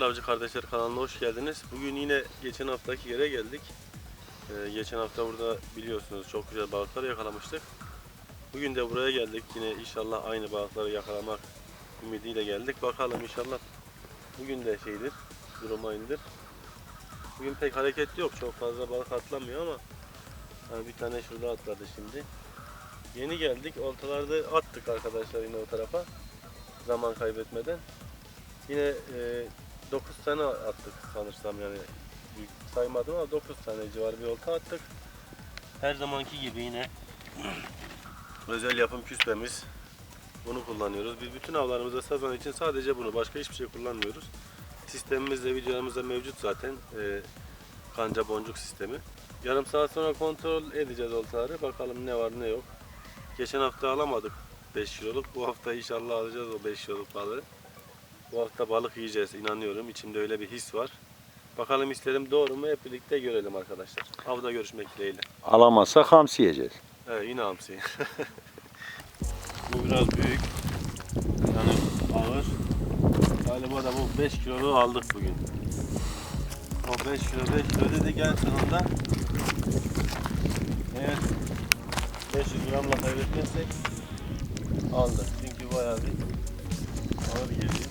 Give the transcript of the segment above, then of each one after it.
arkadaşlar, Avcı Kardeşler kanalına hoş geldiniz. Bugün yine geçen haftaki yere geldik. Ee, geçen hafta burada biliyorsunuz çok güzel balıklar yakalamıştık. Bugün de buraya geldik. Yine inşallah aynı balıkları yakalamak ümidiyle geldik. Bakalım inşallah bugün de şeydir, durum aynıdır. Bugün pek hareket yok. Çok fazla balık atlamıyor ama hani bir tane şurada atladı şimdi. Yeni geldik. Oltalarda attık arkadaşlar yine o tarafa. Zaman kaybetmeden. Yine e, 9 tane attık sanırsam yani saymadım ama 9 tane civarı bir olta attık. Her zamanki gibi yine özel yapım küspemiz. Bunu kullanıyoruz. Biz bütün avlarımızda sazan için sadece bunu. Başka hiçbir şey kullanmıyoruz. Sistemimiz de videolarımızda mevcut zaten. E, kanca boncuk sistemi. Yarım saat sonra kontrol edeceğiz oltaları. Bakalım ne var ne yok. Geçen hafta alamadık 5 kiloluk. Bu hafta inşallah alacağız o 5 kiloluk balığı. Bu hafta balık yiyeceğiz inanıyorum. İçimde öyle bir his var. Bakalım hislerim doğru mu hep birlikte görelim arkadaşlar. Avda görüşmek dileğiyle. Alamazsak hamsi yiyeceğiz. Evet yine hamsi. bu biraz büyük. Yani ağır. Galiba da bu 5 kilolu aldık bugün. O 5 kilo 5 kilo dedik en sonunda. Eğer 500 gramla kaybetmezsek aldık. Çünkü bayağı bir ağır geliyor.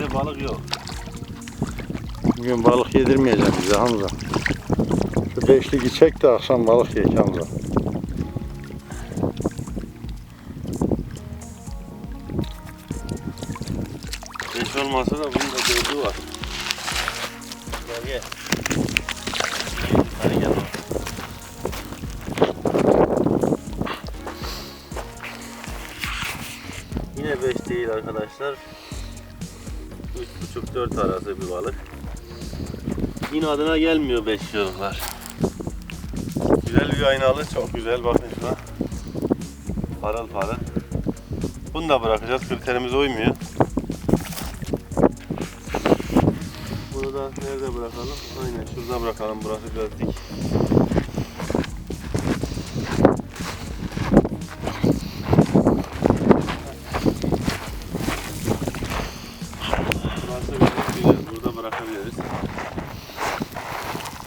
bize balık yok. Bugün balık yedirmeyeceğim bize Hamza. Şu beşligi çek de akşam balık yiyek Hamza. Beş olmasa da bunun da dördü var. Gel gel. Hadi gel. Yine 5 değil arkadaşlar. 3,5-4 arası bir balık. Yine adına gelmiyor 5 yıllıklar. Güzel bir aynalı, çok güzel bakın şuna. Parıl parıl. Bunu da bırakacağız, kriterimize uymuyor. Bunu da nerede bırakalım? Aynen şurada bırakalım. Burası biraz dik. Burası biraz güzel. Burada bırakabiliriz.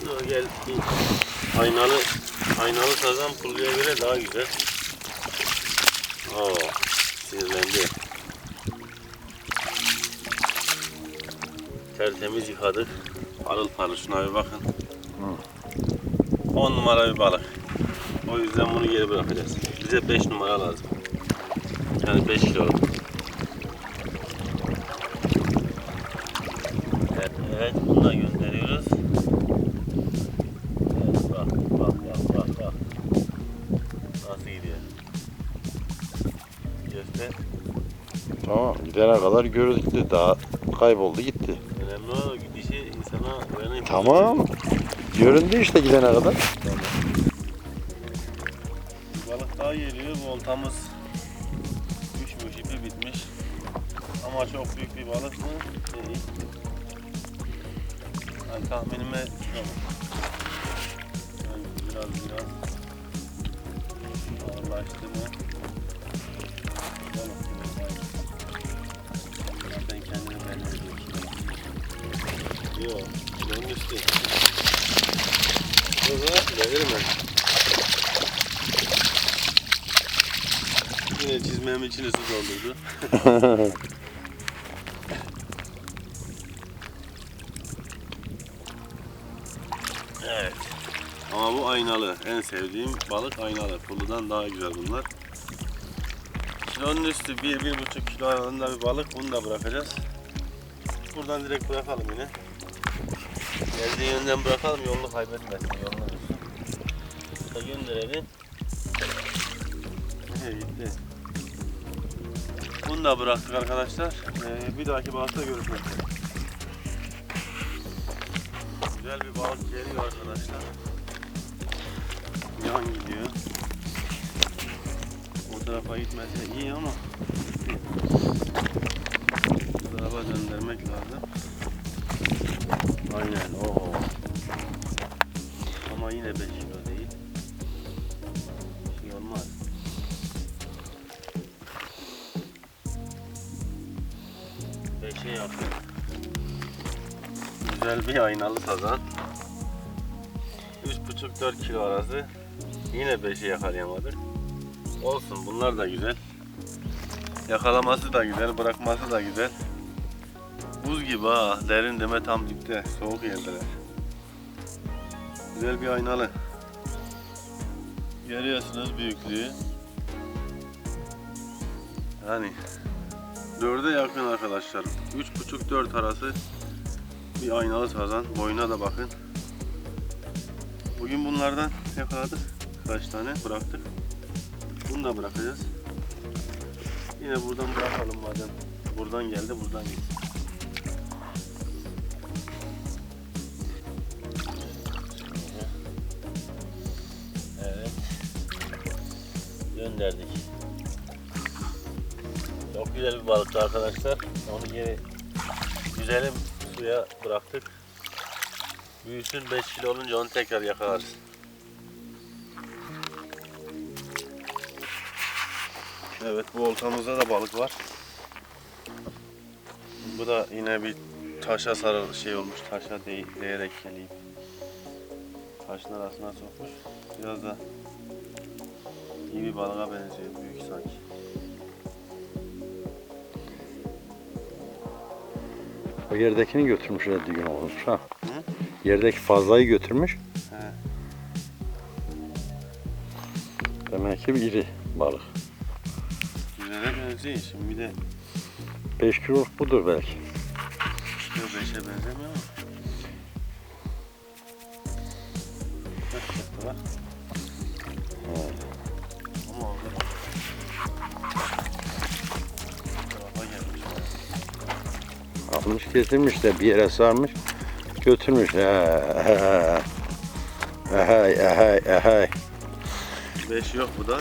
Dur gel bir aynalı sazan pulluya göre daha güzel. Oo, sinirlendi. Tertemiz yıkadık. Parıl parıl şuna bir bakın. 10 numara bir balık. O yüzden bunu geri bırakacağız. Bize 5 numara lazım. Yani 5 kilo. Evet bunu da gönderiyoruz. Gidene kadar gördük daha kayboldu gitti. Önemli o gidişi insana uyanayım. Tamam. Göründü işte gidene kadar. Balık daha geliyor. Bu oltamız düşmüş, ipi bitmiş. Ama çok büyük bir balık mı? Değil. Yani tahminime yok. Yani biraz biraz ağırlaştı mı? Yok, kilonun üstü. Devirme. Yine çizmemin içine su doldurdu. evet. Ama bu aynalı. En sevdiğim balık aynalı. Puludan daha güzel bunlar. Kilonun üstü 1-1,5 kilo aralığında bir balık. Bunu da bırakacağız. Buradan direkt bırakalım yine. Geldiği yönden bırakalım yolunu kaybetmesin. Yolunu bulsun. Da gönderelim. He gitti. Bunu da bıraktık arkadaşlar. Ee, bir dahaki balıkta görüşmek üzere. Güzel bir balık geliyor arkadaşlar. Yan gidiyor. O tarafa gitmesi iyi ama bu tarafa döndürmek lazım. Aynen o. Ama yine 5 kilo değil. Şey olmaz. Beşe yakın. Güzel bir aynalı sazan. 3,5-4 kilo arası. Yine 5'i yakalayamadık. Olsun bunlar da güzel. Yakalaması da güzel, bırakması da güzel. Buz gibi ha, derin deme tam dipte, soğuk yerdeler. Güzel bir aynalı. Görüyorsunuz büyüklüğü. Yani dörde yakın arkadaşlar. Üç buçuk dört arası bir aynalı sazan. Boyuna da bakın. Bugün bunlardan yakaladık. Kaç tane bıraktık. Bunu da bırakacağız. Yine buradan bırakalım madem. Buradan geldi buradan gitsin. Gönderdik. Çok güzel bir balıktı arkadaşlar. Onu geri güzelim suya bıraktık. Büyüsün 5 kilo olunca onu tekrar yakalarız. Evet bu oltamızda da balık var. Bu da yine bir taşa sarı şey olmuş. Taşa değ değerek geleyim. Taşın arasına sokmuş. Biraz da iyi bir balığa benziyor. Büyük sanki. O yerdekini götürmüş herhalde gün olmuş ha. Hı? Yerdeki fazlayı götürmüş. He. Demek ki bir iri balık. Güzele benziyor. Şimdi bir de 5 kiloluk budur belki. kilo 5'e benzemiyor ama. Getirmiş de bir yere sarmış. Götürmüş. He. Ehay ehay ehay. 5 yok bu da.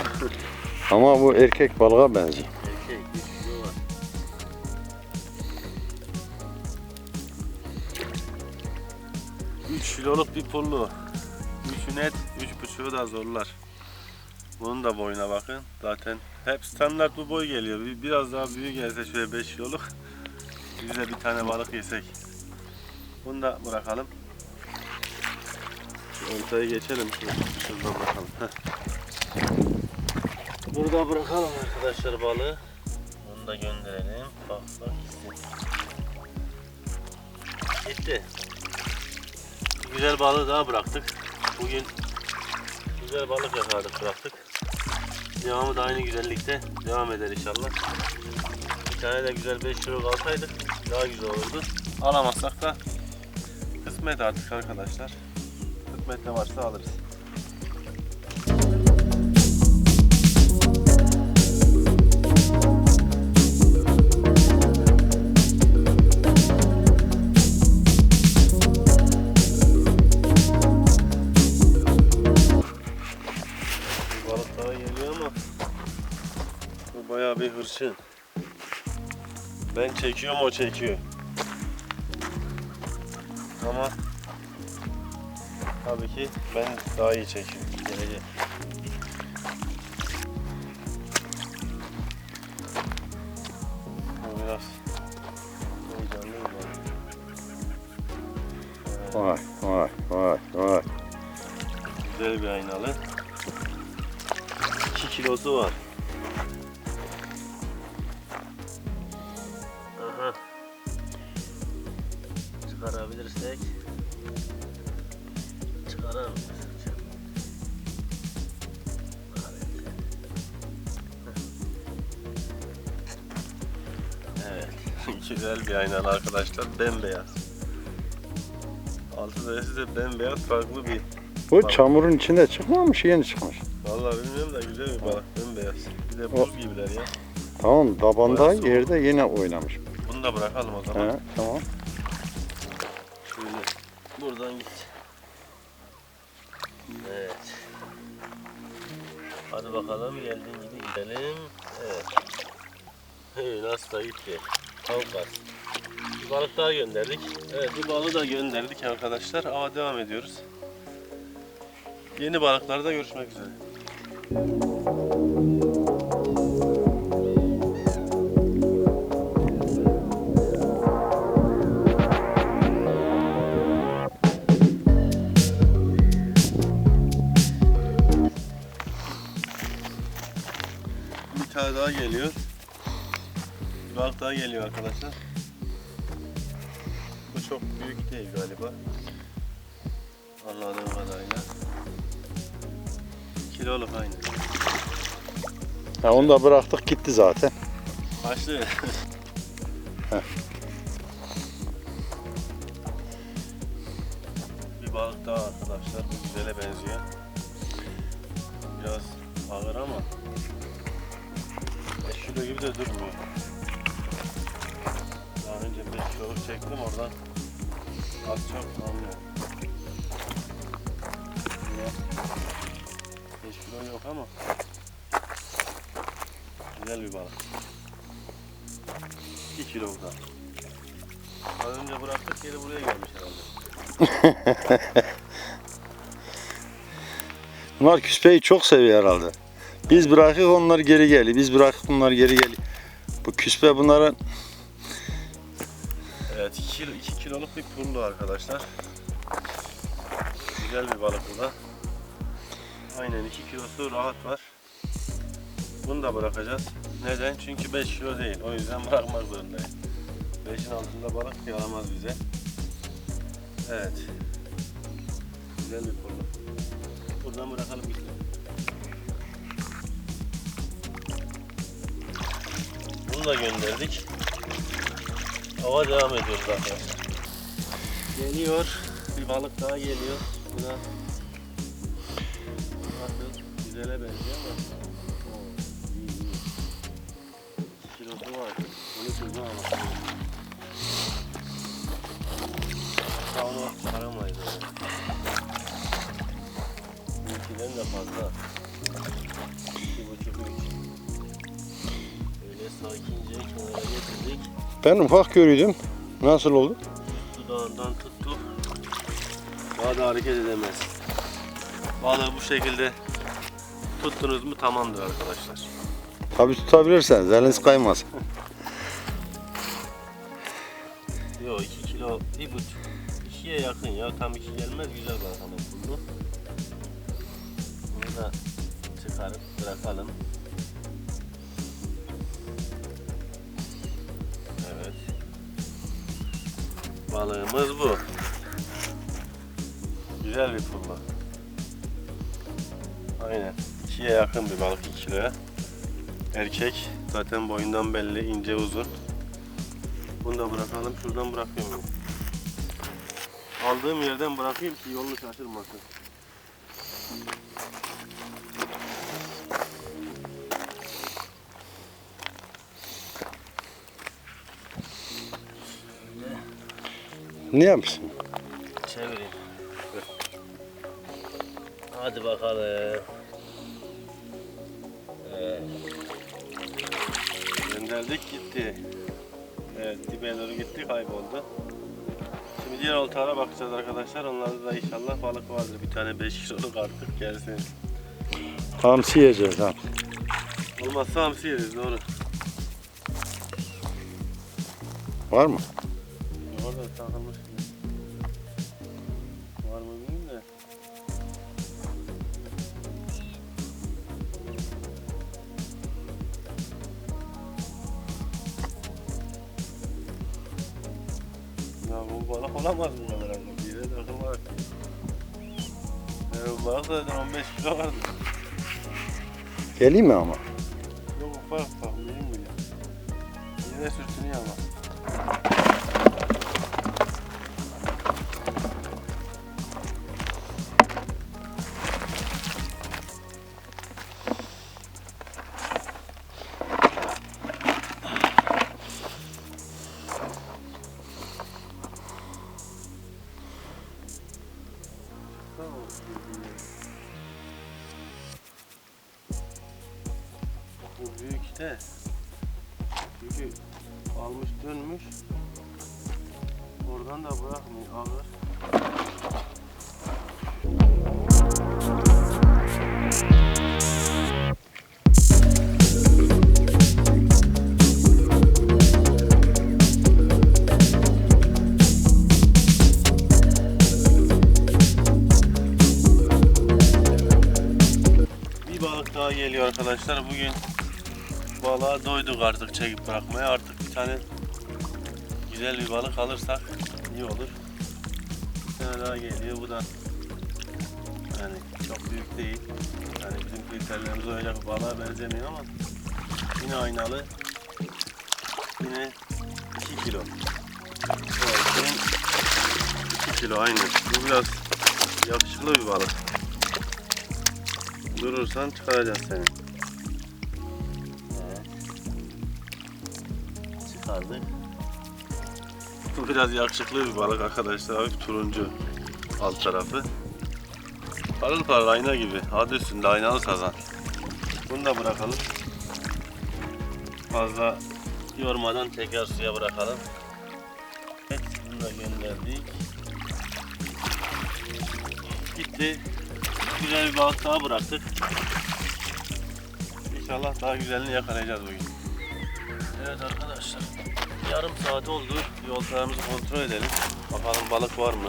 Ama bu erkek balığa benziyor. Erkek 3 kilo var. Üç kiloluk bir pullu. Üçü net, üç buçuğu da zorlar. Bunun da boyuna bakın. Zaten hep standart bu boy geliyor. Bir- Biraz daha büyük gelse şöyle 5 kiloluk. Biz de bir tane balık yesek. Bunu da bırakalım. Şu geçelim. Şur- Şuradan bakalım. Heh. Burada bırakalım arkadaşlar balığı. Bunu da gönderelim. Bak bak. Gitti. Güzel balığı daha bıraktık. Bugün güzel balık yakaladık bıraktık. Devamı da aynı güzellikte devam eder inşallah. Bir tane de güzel 5 kilo alsaydık daha güzel olurdu. Alamazsak da kısmet artık arkadaşlar. Kısmet ne varsa alırız. Bayağı bir hırçın. Ben çekiyorum o çekiyor. Ama tabii ki ben daha iyi çekiyorum. Gelecek. Bu biraz heyecanlı bir vay vay. Güzel bir aynalı. 2 kilosu var. Güzel bir aynalı arkadaşlar. Bembeyaz. Altı derisi de bembeyaz farklı bir Bu çamurun içinde çıkmamış yeni çıkmış. Vallahi bilmiyorum da güzel bir balık, bembeyaz. Bir de buz gibiler ya. Tamam tabanda Bayağı yerde yine oynamış. Bunu da bırakalım o zaman. He, tamam. Şöyle buradan git. Evet. Hadi bakalım geldiğin gibi gidelim. Evet. Hey, nasıl da gitti. Avukat. Bir balık daha gönderdik. Evet bir balığı da gönderdik arkadaşlar. Ava devam ediyoruz. Yeni balıklarda görüşmek üzere. Daha geliyor arkadaşlar. Bu çok büyük değil galiba. Anladığım kadarıyla. Kiloluk aynı. Ha, onu da bıraktık gitti zaten. Başlı. bir balık daha arkadaşlar. Bu güzele benziyor. Biraz ağır ama 5 kilo gibi de durmuyor. Önce 5 kilo çektim oradan çok anlıyor. 5 kilo yok ama güzel bir balık. 2 kilo da. Az önce bıraktık geri buraya gelmiş herhalde. Bunlar küspeyi çok seviyor herhalde. Biz bırakıp onlar geri geliyor. Biz bırakıp bunlar geri geliyor. Bu küspe bunların Evet 2 kilo, 2 kiloluk bir pullu arkadaşlar. Güzel bir balık bu da. Aynen 2 kilosu rahat var. Bunu da bırakacağız. Neden? Çünkü 5 kilo değil. O yüzden bırakmak zorundayım. 5'in altında balık yaramaz bize. Evet. Güzel bir pullu. Buradan bırakalım gidelim. Bunu da gönderdik. Hava devam ediyoruz arkadaşlar. Geliyor. Bir balık daha geliyor. Bu da nasıl güzele benziyor ama Oo, iyi iyi. Kilosu var. Bunu alalım. Hatta onu çıkaramayız. öyle. Bununkinden de fazla. İki buçuk üç. Öyle sakince kenara getirdik. Ben ufak görüyordum. Nasıl oldu? dudağından tuttu. Daha da hareket edemez. Balığı bu şekilde tuttunuz mu tamamdır arkadaşlar. Tabi tutabilirseniz eliniz kaymaz. Yo 2 kilo, bir buçuk, ikiye yakın ya tam iki gelmez güzel balık ama pullu. Bunu da çıkarıp bırakalım. Balığımız bu. Güzel bir pullu. Aynen. İkiye yakın bir balık 2 kiloya. Erkek. Zaten boyundan belli ince uzun. Bunu da bırakalım. Şuradan bırakıyorum. Aldığım yerden bırakayım ki yolunu şaşırmasın. Ne yapmışsın? Çevireyim. Hadi bakalım. Evet. Gönderdik gitti. Evet dibe doğru gitti kayboldu. Şimdi diğer oltalara bakacağız arkadaşlar. Onlarda da inşallah balık vardır. Bir tane 5 kiloluk artık gelsin. Hamsi yiyeceğiz ha. Olmazsa hamsi yeriz doğru. Var mı? Balık olamaz bu kadar ama bir yere takılmaz. Ya bu balık zaten 15 kilo vardı. Geleyim mi ama? Yok ufak ufak benim bile. Yine sürtünüyor ama. Bu büyük de çünkü almış dönmüş oradan da bırakmıyor alır. Arkadaşlar. Bugün balığa doyduk artık çekip bırakmaya. Artık bir tane güzel bir balık alırsak iyi olur. Bir tane daha geliyor. Bu da yani çok büyük değil. Yani bizim kriterlerimize uyacak bir balığa benzemiyor ama yine aynalı. Yine 2 kilo. Evet, 2 kilo aynı. Bu biraz yakışıklı bir balık. Durursan çıkaracağız seni. Evet. Çıkardık. Bu biraz yakışıklı bir balık arkadaşlar. Hafif turuncu alt tarafı. Parıl parıl ayna gibi. Adı üstünde aynalı sazan. Bunu da bırakalım. Fazla yormadan tekrar suya bırakalım. Evet, bunu da gönderdik. Gitti. Güzel bir balık daha bıraktık. İnşallah daha güzelini yakalayacağız bugün. Evet arkadaşlar. Yarım saat oldu. Yollarımızı kontrol edelim. Bakalım balık var mı?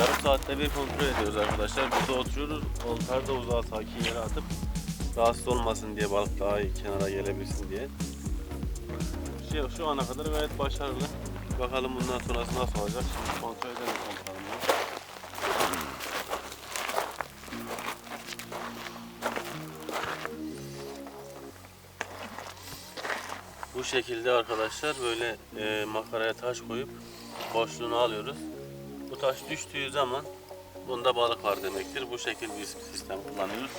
Yarım saatte bir kontrol ediyoruz arkadaşlar. Burada oturuyoruz. Oltar da uzağa sakin yere atıp rahatsız olmasın diye balık daha iyi kenara gelebilsin diye. Şey, şu ana kadar gayet başarılı. Bakalım bundan sonrası nasıl olacak. Şimdi kontrol edelim Bu şekilde arkadaşlar böyle e, makaraya taş koyup boşluğunu alıyoruz. Bu taş düştüğü zaman bunda balık var demektir. Bu şekil bir sistem kullanıyoruz.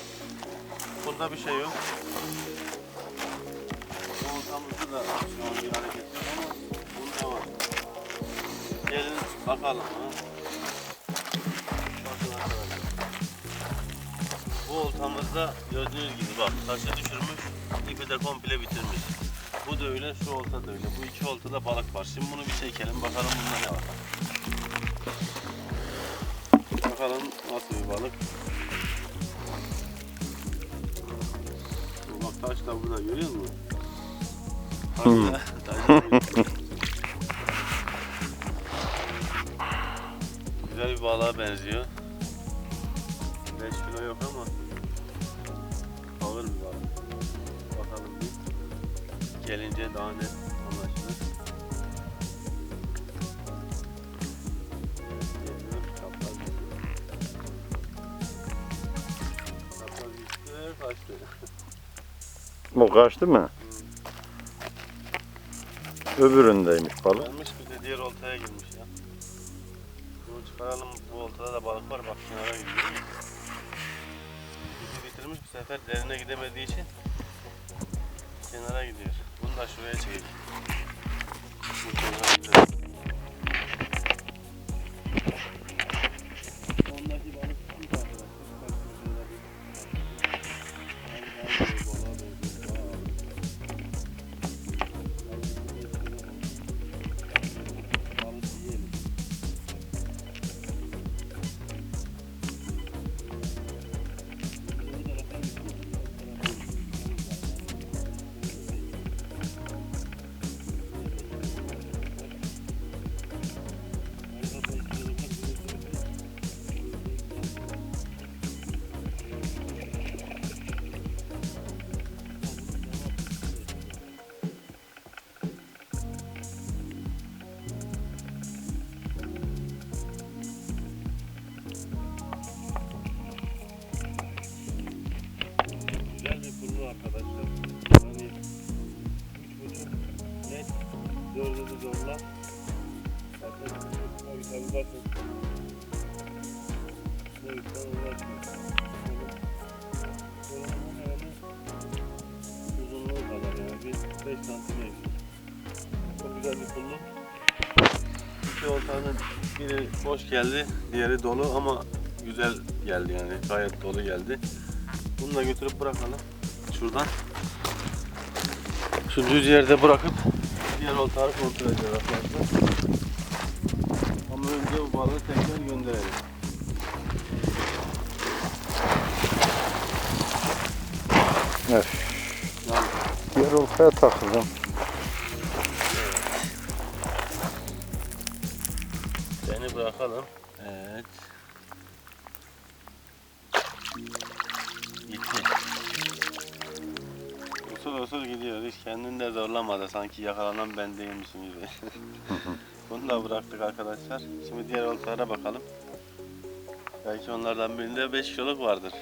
Bunda bir şey yok. Oltamızda da şu an bir hareket yok ama bunda var. Gelin bakalım. Ha. Bu oltamızda gördüğünüz gibi bak taşı düşürmüş, ipi de komple bitirmiş. Bu da öyle, şu olta da öyle. Bu iki oltada balık var. Şimdi bunu bir çekelim bakalım bunda ne var. Bakalım nasıl bir balık. Bak taş da burada görüyor musun? Taş da, taş da Güzel bir balığa benziyor. Net anlaşılır. O kaçtı mı? Öbüründeymiş balık. Gelmiş bir de diğer oltaya girmiş ya. Bunu çıkaralım. Bu oltada da balık var. Bak kenara gidiyor. İpi bitirmiş bu sefer derine gidemediği için kenara gidiyor. Bunu da şuraya çekeyim. Bu kenara Uzunluğu kadar yani bir 5 santim eksik. Güzel bir pulluk. İki oltanın biri boş geldi, diğeri dolu ama güzel geldi yani. Gayet dolu geldi. Bunu da götürüp bırakalım. Şuradan. Şu düz yerde bırakıp diğer oltaları kontrol edeceğiz arkadaşlar. Ama önce bu balığı tekrar gönderelim. Evet. Diğer oltaya takıldım. Seni bırakalım. Evet. Gitti. Usul usul gidiyor. Hiç kendini de zorlamadı. Sanki yakalanan ben değilmişim gibi. Bunu da bıraktık arkadaşlar. Şimdi diğer oltalara bakalım. Belki onlardan birinde 5 kiloluk vardır.